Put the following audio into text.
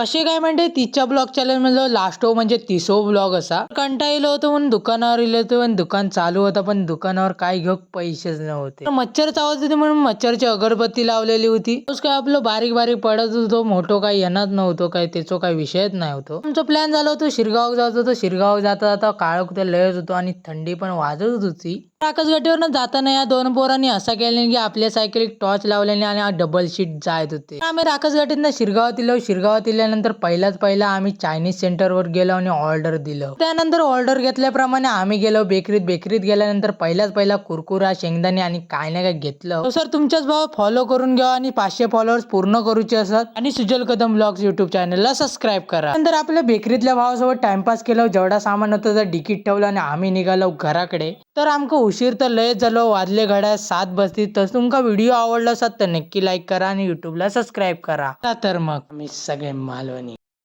कसे काय म्हणते तिच्या ब्लॉग चॅनल म्हणलं लास्ट म्हणजे तिसो ब्लॉग असा. कंटाळलो होतो म्हणून दुकानावर इलो होतो पण दुकान चालू होतं पण दुकानावर काय घेऊ पैसेच नव्हते. मच्छर चावत होते म्हणून मच्छरची अगरबत्ती लावलेली होती. तोच काय आपलं बारीक बारीक पडत होतो मोठो काही येणार नव्हतो काय त्याचा काही विषयच नाही होतो. आमचा प्लॅन झाला होता शिरगाव जात होतो शिरगाव जाता जाता काळ कुठे लयच होतो आणि थंडी पण वाजत होती. आकाश गटीवरनं जाताना या दोन पोरांनी असं केल्याने की आपल्या सायकलीत टॉर्च लावल्याने आणि डबल शीट जायत होते. आम्ही राकस गटीतनं शिरगावात इलो शिरगावात इल्यानंतर पहिल्याच पहिला आम्ही चायनीज सेंटरवर गेलो आणि ऑर्डर दिलं. त्यानंतर ऑर्डर घेतल्याप्रमाणे आम्ही गेलो बेकरीत बेकरीत गेल्यानंतर पहिलाच पहिला कुरकुरा शेंगदाणे आणि काय ना काय घेतलं. हो सर तुमच्याच भाव फॉलो करून घ्या आणि पाचशे फॉलोअर्स पूर्ण करूचे असतात आणि सुजल कदम ब्लॉग्स युट्यूब चॅनलला सबस्क्राईब करा. नंतर आपल्या बेकरीतल्या भावासोबत टाइमपास केला जेवढा सामान होतं तर डिकीट ठेवलं आणि आम्ही निघालो घराकडे. तर आमकां उशीर तर लय झालो वाजले घड्या सात बसती तर तुमका व्हिडिओ आवडलो असत तर नक्की लाईक करा आणि युट्यूबला सबस्क्राईब करा. आता तर मग. मी सगळे मालवणी.